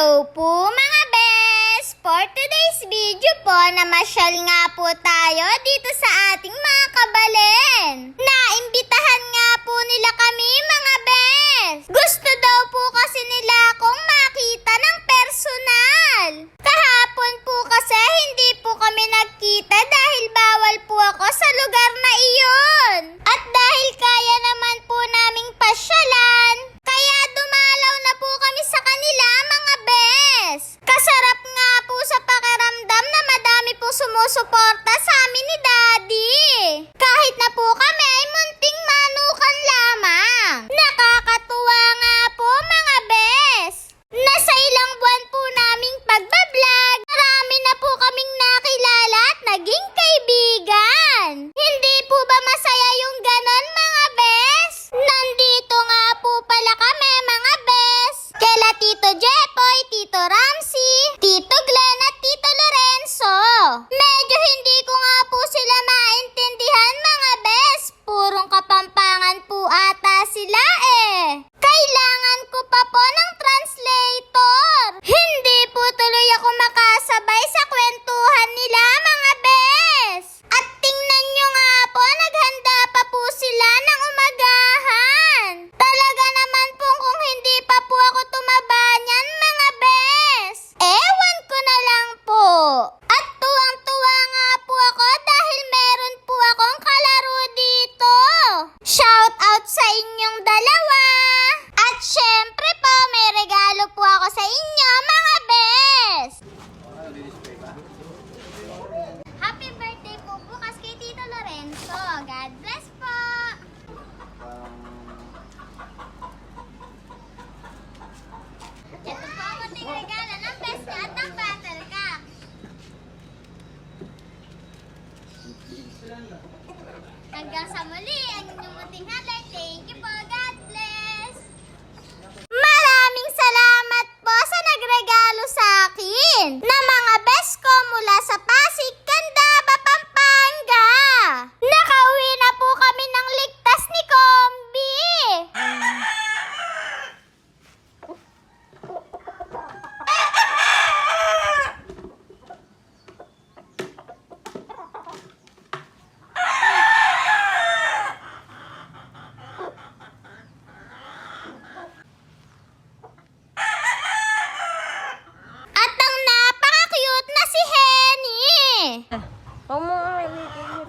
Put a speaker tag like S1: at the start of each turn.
S1: Hello po mga best! For today's video po, namasyal nga po tayo dito sa ating mga kabalen. Naimbitahan nga po nila kami mga best! Gusto daw po kasi nila akong makita ng personal. Kahapon po kasi hindi po kami nagkita dahil sumusuporta sa amin ni Daddy. Kahit na po kami muli ang inyong munting halay. Thank you po. God bless. Maraming salamat po sa nagregalo sa akin na mga 我摸
S2: 摸你。